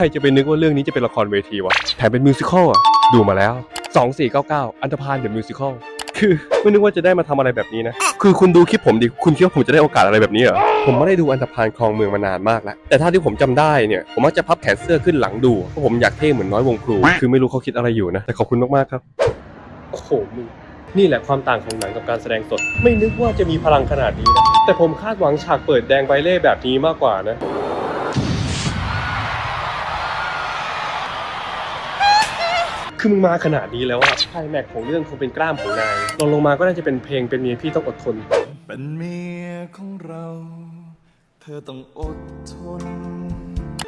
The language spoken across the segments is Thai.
รจะไปนึกว่าเรื่องนี้จะเป็นละครเวทีวะ แถมเป็นมิวสิควลอะ ดูมาแล้ว 2499 อันธพาลเดอะมิวสิควลคือไม่นึกว่าจะได้มาทำอะไรแบบนี้นะ คือคุณดูคลิปผมดิ คุณคิดว่าผมจะได้โอกาสอะไรแบบนี้เหรอ ผมไม่ได้ดูอันธพาลคลองเมืองมานานมากแล้ว แต่ถ้าที่ผมจำได้เนี่ย ผมมักจะพับแขนเสื้อขึ้นหลังดู เพราะผมอยากเท่เหมือนน้อยวงครู คือไม่รู้เขาคิดอะไรอยู่นะ แต่ขอบคุณมากๆครับ โอ้โหมึงนี่แหละความต่างของหนังกับการแสดงสด ไม่นึกว่าจะมีพลังขนาดนี้นะ แต่ผมคาดหวังฉากเปิดแดงใบเล่แบบนี้มากกว่านะ คือมึงมาขนาดนี้แล้วอะไคลแม็กซ์ของเรื่องคงเป็นกล้ามของนายลองลงมาก็น่าจะเป็นเพลงเป็นเมียพี่ต้องอดทน เป็นเมียของเรา เธอต้องอดทน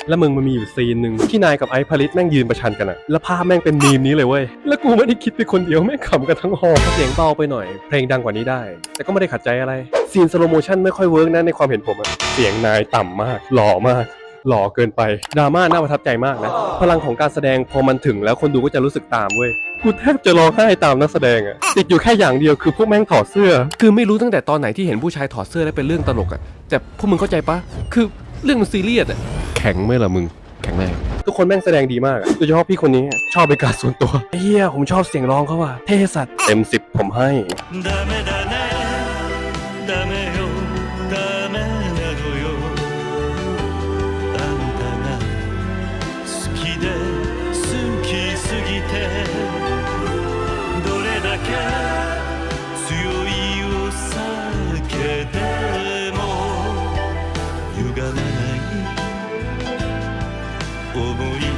แล้วมึงมันมีอยู่ซีนหนึ่งที่นายกับไอซ์พาริสแม่งยืนประชันกันอะแล้วภาพแม่งเป็นมีมนี้เลยเว้ย แล้วกูไม่ได้คิดไปคนเดียวแม่งขำกันทั้งหอเสียงเบาไปหน่อย เพลงดังกว่านี้ได้ แต่ก็ไม่ได้ขัดใจอะไร ซีนสโลโมชั่นไม่ค่อยเวิร์กนะในความเห็นผมอะเสียงนายต่ำมากหล่อมาก หล่อเกินไปดราม่าน่าประทับใจมากนะ พลังของการแสดงพอมันถึงแล้วคนดูก็จะรู้สึกตามเว้ยกูแทบจะร้องไห้ตามนักแสดงอะติดอยู่แค่อย่างเดียวคือพวกแม่งถอดเสื้อ คือไม่รู้ตั้งแต่ตอนไหนที่เห็นผู้ชายถอดเสื้อแล้วเป็นเรื่องตลกอะแต่พวกมึงเข้าใจปะคือเรื่องมันซีเรียสอะแข็งไหมล่ะมึงแข็งแรงทุกคนแม่งแสดงดีมากอะโดยเฉพาะพี่คนนี้อะชอบเป็นการส่วนตัวเฮียผมชอบเสียงร้องเขาอะเท่สัตว์เต็มสิบผมให้ で好きすぎてどれだけ強いお酒でも歪めない思い